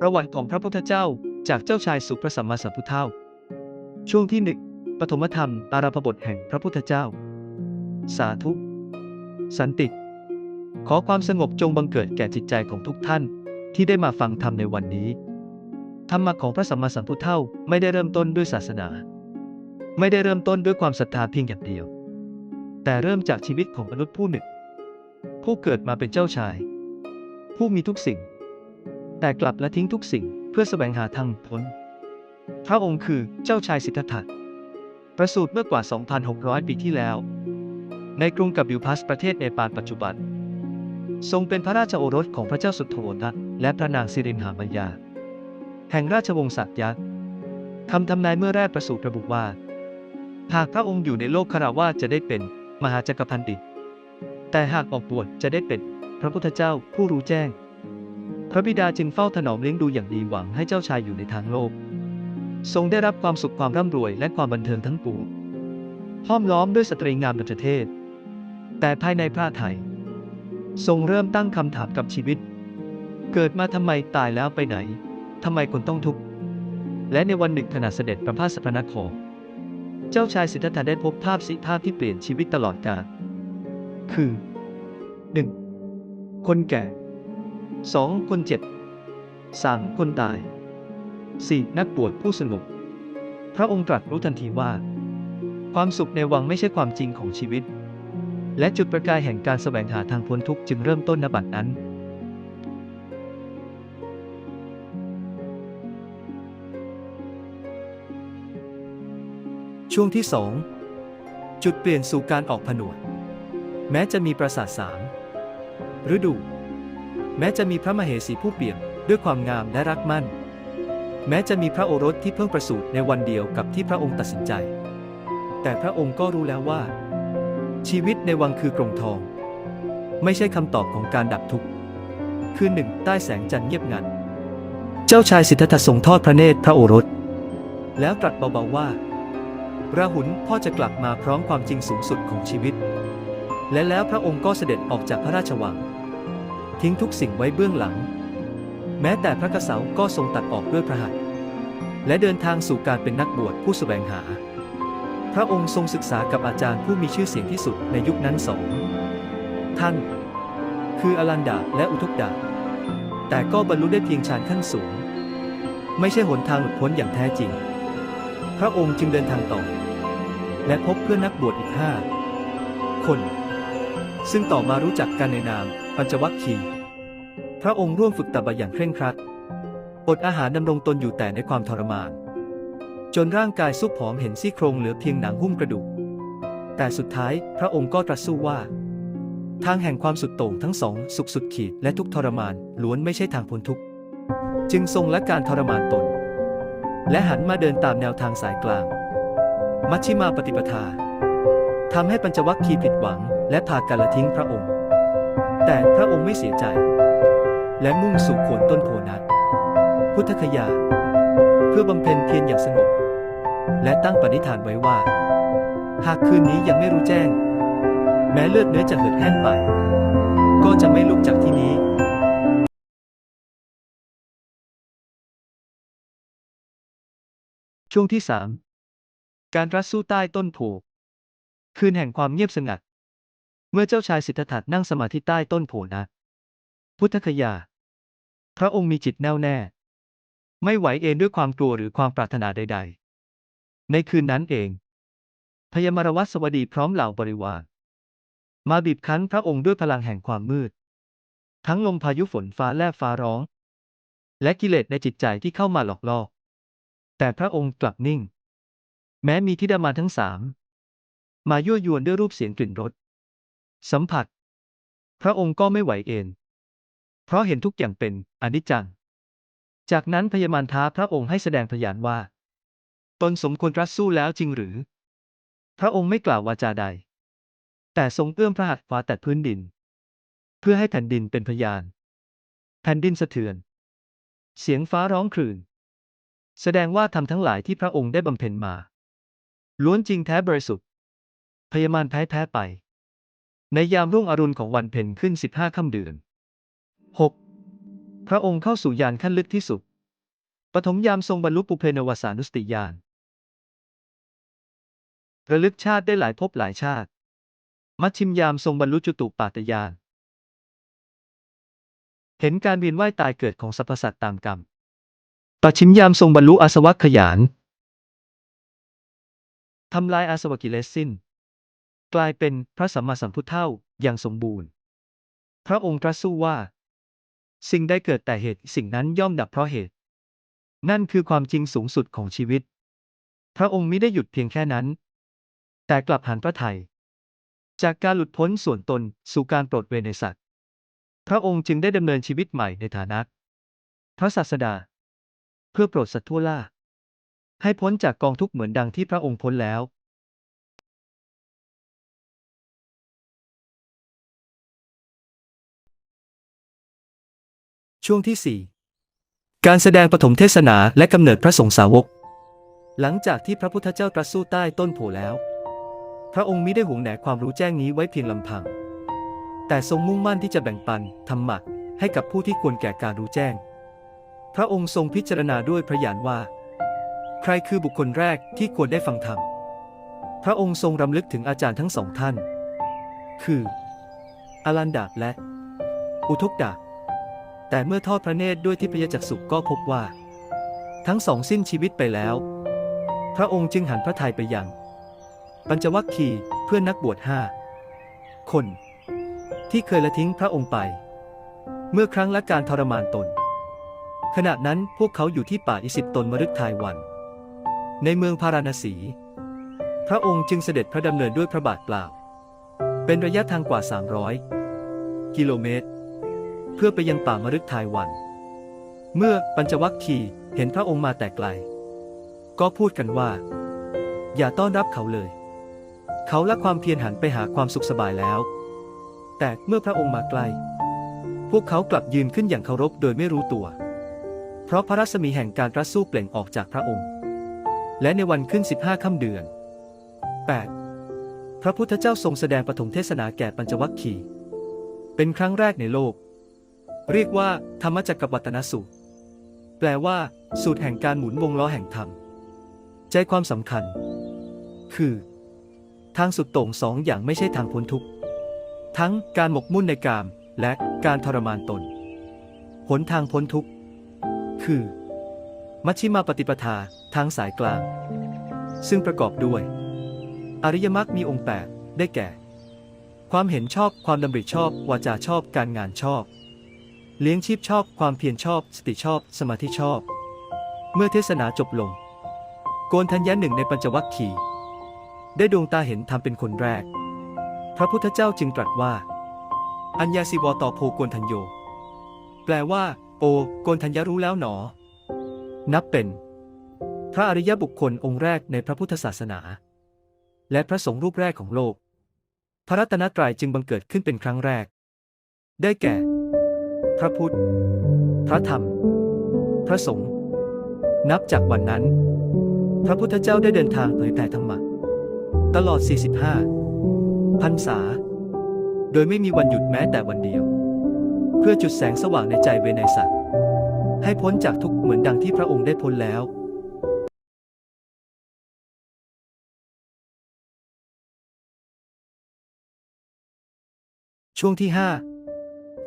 ประวัติของพระพุทธเจ้าจากเจ้าชายสุพระสัมมาสัมพุทธเจ้า ช่วงที่หนึ่งปฐมธรรมอาราภบทแห่งพระพุทธเจ้า สาธุ สันติ ขอความสงบจงบังเกิดแก่จิตใจของทุกท่านที่ได้มาฟังธรรมในวันนี้ ธรรมะของพระสัมมาสัมพุทธเจ้าไม่ได้เริ่มต้นด้วยศาสนา ไม่ได้เริ่มต้นด้วยความศรัทธาเพียงอย่างเดียว แต่เริ่มจากชีวิตของมนุษย์ผู้หนึ่ง ผู้เกิดมาเป็นเจ้าชาย ผู้มีทุกสิ่ง แต่กลับละทิ้งทุกสิ่งเพื่อแสวงหาทางพ้น พระองค์คือเจ้าชายสิทธัตถะ ประสูติเมื่อกว่า 2,600 ปีที่แล้ว ในกรุงกับบิวพัสประเทศเนปาลปัจจุบัน ทรงเป็นพระราชโอรสของพระเจ้าสุโธนะและพระนางสิรินหามายา แห่งราชวงศ์สัตยะคำทำนายเมื่อแรกประสูติระบุว่า หากพระองค์อยู่ในโลกคารวาจะได้เป็นมหาจักรพรรดิแต่หากออกบวชจะได้เป็นพระพุทธเจ้าผู้รู้แจ้ง พระบิดาจึงเฝ้าถนอมเลี้ยงดูอย่างดีหวังให้เจ้าชายอยู่ในทางโลก ทรงได้รับความสุขความร่ำรวยและความบันเทิงทั้งปวงห้อมล้อมด้วยสตรีงามดุจเทศ แต่ภายในพระไทย ทรงเริ่มตั้งคำถามกับชีวิต เกิดมาทำไมตายแล้วไปไหนทำไมคนต้องทุกข์และในวันหนึ่งขณะเสด็จประพาสพระนครเจ้าชายสิทธัตถะได้พบภาพสิภาพที่เปลี่ยนชีวิตตลอดกาลคือ 1. คนแก่ 2. คนเจ็บ 3. คนตาย 4. นักบวชผู้สงบพระองค์ตรัสรู้ทันทีว่า ความสุขในวังไม่ใช่ความจริงของชีวิต และจุดประกายแห่งการแสวงหาทางพ้นทุกข์จึงเริ่มต้นณบัดนั้นช่วงที่ 2 จุดเปลี่ยนสู่การออกผนวด แม้จะมีปราสาทสามฤดู แม้จะมีพระมเหสีผู้เปี่ยมด้วยความงามและรักมั่น แม้จะมีพระโอรสที่เพิ่งประสูติในวันเดียวกับที่พระองค์ตัดสินใจ แต่พระองค์ก็รู้แล้วว่า ชีวิตในวังคือกรงทอง ไม่ใช่คำตอบของการดับทุกข์คือหนึ่งใต้แสงจันทร์เงียบงัน เจ้าชายสิทธัตถะทรงทอดพระเนตรพระโอรส แล้วตรัสเบาๆว่าราหุลพ่อจะกลับมาพร้อมความจริงสูงสุดของชีวิต และแล้วพระองค์ก็เสด็จออกจากพระราชวัง ทิ้งทุกสิ่งไว้เบื้องหลัง แม้แต่พระกษัตริย์ก็ทรงตัดออกด้วยพระหัตถ์และเดินทางสู่การเป็นนักบวชผู้แสวงหา พระองค์ทรงศึกษากับอาจารย์ผู้มีชื่อเสียงที่สุดในยุคนั้นสองท่าน คืออลันดาและอุทุกดา แต่ก็บรรลุได้เพียงฌานขั้นสูง ไม่ใช่หนทางหลุดพ้นอย่างแท้จริง พระองค์จึงเดินทางต่อ และพบเพื่อนนักบวชอีกห้าคน ซึ่งต่อมารู้จักกันในนาม ปัญจวัคคีย์พระองค์ร่วมฝึกตบะอย่างเคร่งครัด อดอาหารดำรงตนอยู่แต่ในความทรมาน จนร่างกายซุบผอมเห็นซี่โครงเหลือเพียงหนังหุ้มกระดูก แต่สุดท้ายพระองค์ก็ตรัสสู้ว่า ทางแห่งความสุดโต่งทั้งสอง สุขสุดขีดและทุกทรมานล้วนไม่ใช่ทางพ้นทุก จึงทรงละการทรมานตน และหันมาเดินตามแนวทางสายกลาง มัชชิมาปฏิปทาทำให้ปัญจวัคคีย์ผิดหวัง และพากันละทิ้งพระองค์ แต่พระองค์ไม่เสียใจ และมุ่งสู่โคนต้นโพนั้น พุทธคยา เพื่อบำเพ็ญเพียรอย่างสงบและตั้งปณิธานไว้ว่า หากคืนนี้ยังไม่รู้แจ้ง แม้เลือดเนื้อจะเหือดแห้งไป ก็จะไม่ลุกจากที่นี้ช่วงที่ 3 การรัดสู้ใต้ต้นโพคืนแห่งความเงียบสงัด เมื่อเจ้าชายสิทธัตถะนั่งสมาธิใต้ต้นโพนะพุทธคยา พระองค์มีจิตแน่วแน่ ไม่ไหวเอนด้วยความกลัวหรือความปรารถนาใด ๆ ในคืนนั้นเอง พยมรวัตสวดีพร้อมเหล่าบริวาร มาบีบคั้นพระองค์ด้วยพลังแห่งความมืด ทั้งลมพายุฝนฟ้าแลบฟ้าร้อง และกิเลสในจิตใจที่เข้ามาหลอกล่อ แต่พระองค์กลับนิ่ง แม้มีธิดามาทั้งสาม มายั่วยวนด้วยรูปเสียงกลิ่นรส สัมผัส พระองค์ก็ไม่ไหวเอนเพราะเห็นทุกอย่างเป็นอนิจจัง จากนั้นพยามารท้าพระองค์ให้แสดงพยานว่า ตนสมควรรัดสู้แล้วจริงหรือ พระองค์ไม่กล่าววาจาใด แต่ทรงเอื้อมพระหัตถ์ฟ้าแต่พื้นดิน เพื่อให้แผ่นดินเป็นพยาน แผ่นดินสะเทือน เสียงฟ้าร้องครื่นแสดงว่าทำทั้งหลายที่พระองค์ได้บำเพ็ญมา ล้วนจริงแท้บริสุทธิ์พยามารแพ้แพ้ไป ในยามรุ่งอรุณของวันเพ็ญขึ้นสิบห้าค่ำเดือน 6. พระองค์เข้าสู่ญาณขั้นลึกที่สุด ปฐมยามทรงบรรลุปุเพนวสานุสติญาณ ระลึกชาติได้หลายภพหลายชาติ มัชชิมยามทรงบรรลุจุตุปาตญาณเห็นการเวียนว่ายตายเกิดของสรรพสัตว์ตามกรรม ปัจฉิมยามทรงบรรลุอาสวัคขยาน ทำลายอาสวะกิเลสสิ้น กลายเป็นพระสัมมาสัมพุทธเท่าอย่างสมบูรณ์ พระองค์ตรัสสู้ว่า สิ่งใดเกิดแต่เหตุสิ่งนั้นย่อมดับเพราะเหตุ นั่นคือความจริงสูงสุดของชีวิต พระองค์ไมิได้หยุดเพียงแค่นั้น แต่กลับหันพระไทย จากการหลุดพ้นส่วนตนสู่การโปรดเวรในสัตว์ พระองค์จึงได้ดำเนินชีวิตใหม่ในฐานะ พระศาสดา เพื่อโปรดสัตว์ทั่วล่าให้พ้นจากกองทุกข์เหมือนดังที่พระองค์พ้นแล้ว ช่วงที่ 4 การแสดงปฐมเทศนาและกำเนิดพระสงฆ์สาวก หลังจากที่พระพุทธเจ้าตรัสสู้ใต้ต้นโพแล้ว พระองค์มิได้หวงแหนความรู้แจ้งนี้ไว้เพียงลำพัง แต่ทรงมุ่งมั่นที่จะแบ่งปันธรรมะให้กับผู้ที่ควรแก่การรู้แจ้ง พระองค์ทรงพิจารณาด้วยพระญาณว่า ใครคือบุคคลแรกที่ควรได้ฟังธรรม พระองค์ทรงรำลึกถึงอาจารย์ทั้งสองท่าน คืออลันดาและ อุทกดา แต่เมื่อทอดพระเนตรด้วยทิพยจักษุก็พบว่า ทั้งสองสิ้นชีวิตไปแล้ว พระองค์จึงหันพระทัยไปยัง ปัญจวัคคีย์เพื่อนนักบวชห้าคน ที่เคยละทิ้งพระองค์ไป เมื่อครั้งละการทรมานตน ขณะนั้นพวกเขาอยู่ที่ป่าอิสิปตนมฤคทายวัน ในเมืองพาราณสี พระองค์จึงเสด็จพระดำเนินด้วยพระบาทเปล่า เป็นระยะทางกว่า 300 กิโลเมตร เพื่อไปยังป่ามฤทายวัน เมื่อปัญจวัคคีย์เห็นพระองค์มาแต่ไกล ก็พูดกันว่า อย่าต้อนรับเขาเลย เขาละความเพียรหันไปหาความสุขสบายแล้ว แต่เมื่อพระองค์มาใกล้ พวกเขากลับยืนขึ้นอย่างเคารพโดยไม่รู้ตัว เพราะพระรัศมีแห่งการรัสสู้เปล่งออกจากพระองค์ และในวันขึ้น 15ค่ำเดือน 8. พระพุทธเจ้าทรงแสดงปฐมเทศนาแก่ปัญจวัคคีย์เป็นครั้งแรกในโลก เรียกว่า ธรรมจักรวัตนสูตร แปลว่า สูตรแห่งการหมุนวงล้อแห่งธรรม ใจความสำคัญ คือ ทางสุดโต่งสองอย่างไม่ใช่ทางพ้นทุกข์ทั้งการหมกมุ่นในกามและการทรมานตน หนทางพ้นทุกข์ คือ มัชฌิมาปฏิปทาทางสายกลาง ซึ่งประกอบด้วย อริยมรรคมีองค์แปดได้แก่ ความเห็นชอบความดำริชอบ วาจาชอบการงานชอบ เลี้ยงชีพชอบความเพียรชอบ สติชอบ สมาธิชอบ เมื่อเทศนาจบลง โกนทัญญะหนึ่งในปัญจวัคคีย์ได้ดวงตาเห็นธรรมเป็นคนแรก พระพุทธเจ้าจึงตรัสว่า อัญญาสิวต่อโพโกนทัญโย แปลว่า โอโกนทัญญารู้แล้วหนอ นับเป็น พระอริยบุคคลองค์แรกในพระพุทธศาสนา และพระสงฆ์รูปแรกของโลก พระรัตนตรัยจึงบังเกิดขึ้นเป็นครั้งแรก ได้แก่ พระพุทธ พระธรรม พระสงฆ์นับจากวันนั้น พระพุทธเจ้าได้เดินทางเผยแผ่ธรรมะตลอด 45 พรรษา โดยไม่มีวันหยุดแม้แต่วันเดียว เพื่อจุดแสงสว่างในใจเวนสัตว์ ให้พ้นจากทุกข์เหมือนดังที่พระองค์ได้พ้นแล้วช่วงที่ 5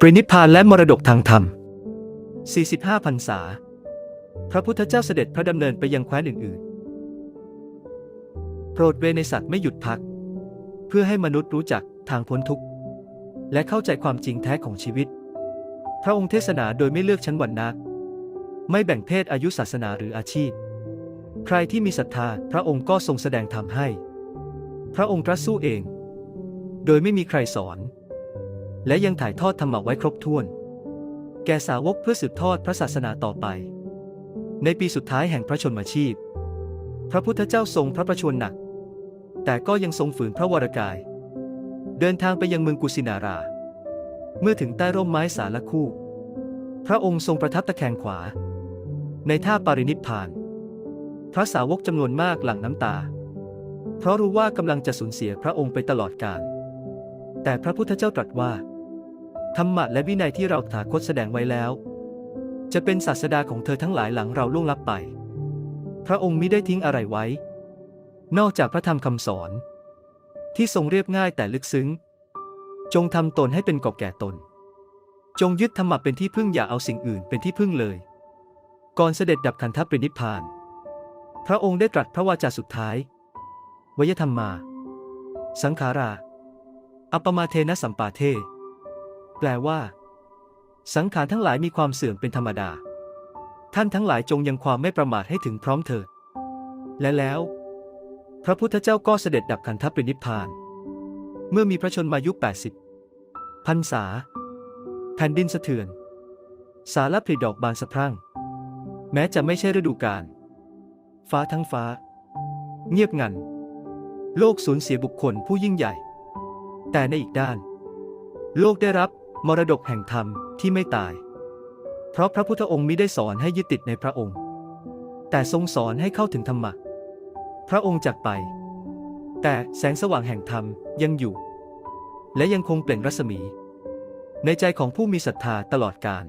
ปรินิพพานและมรดกทางธรรม 45พรรษา พระพุทธเจ้าเสด็จพระดำเนินไปยังแคว้นอื่นๆ โปรดเวในสัตว์ไม่หยุดพัก เพื่อให้มนุษย์รู้จักทางพ้นทุกข์ และเข้าใจความจริงแท้ของชีวิต พระองค์เทศนาโดยไม่เลือกชั้นวรรณะไม่แบ่งเพศอายุศาสนาหรืออาชีพ ใครที่มีศรัทธาพระองค์ก็ทรงแสดงธรรมให้ พระองค์ตรัสสู้เอง โดยไม่มีใครสอน และยังถ่ายทอดธรรมะไว้ครบถ้วน แก่สาวกเพื่อสืบทอดพระศาสนาต่อไป ในปีสุดท้ายแห่งพระชนมชีพ พระพุทธเจ้าทรงพระประชวรหนัก แต่ก็ยังทรงฝืนพระวรกาย เดินทางไปยังเมืองกุสินารา เมื่อถึงใต้ร่มไม้สาละคู่ พระองค์ทรงประทับตะแคงขวา ในท่าปารินิพพาน พระสาวกจำนวนมากหลั่งน้ำตา เพราะรู้ว่ากำลังจะสูญเสียพระองค์ไปตลอดกาลแต่พระพุทธเจ้าตรัสว่า ธรรมะและวินัยที่เราถาคตแสดงไว้แล้ว จะเป็นศาสดาของเธอทั้งหลายหลังเราล่วงลับไป พระองค์มิได้ทิ้งอะไรไว้ นอกจากพระธรรมคำสอน ที่ทรงเรียบง่ายแต่ลึกซึ้ง จงทำตนให้เป็นกอบแก่ตน จงยึดธรรมะเป็นที่พึ่งอย่าเอาสิ่งอื่นเป็นที่พึ่งเลย ก่อนเสด็จดับขันธปรินิพพาน พระองค์ได้ตรัสพระวาจาสุดท้าย วยธรรมมา สังขารา อัปปมาเทนะสัมปาเท แปลว่า สังขารทั้งหลายมีความเสื่อมเป็นธรรมดา ท่านทั้งหลายจงยังความไม่ประมาทให้ถึงพร้อมเถิด และแล้ว พระพุทธเจ้าก็เสด็จดับขันธปรินิพพาน เมื่อมีพระชนมายุ 80พรรษา แผ่นดินสะเทือน สารผลิดอกบานสะพรั่ง แม้จะไม่ใช่ฤดูกาล ฟ้าทั้งฟ้า เงียบงัน โลกสูญเสียบุคคลผู้ยิ่งใหญ่ แต่ในอีกด้าน โลกได้รับ มรดกแห่งธรรมที่ไม่ตาย เพราะพระพุทธองค์มิได้สอนให้ยึดติดในพระองค์ แต่ทรงสอนให้เข้าถึงธรรมะ พระองค์จากไป แต่แสงสว่างแห่งธรรมยังอยู่ และยังคงเปล่งรัศมี ในใจของผู้มีศรัทธาตลอดกาล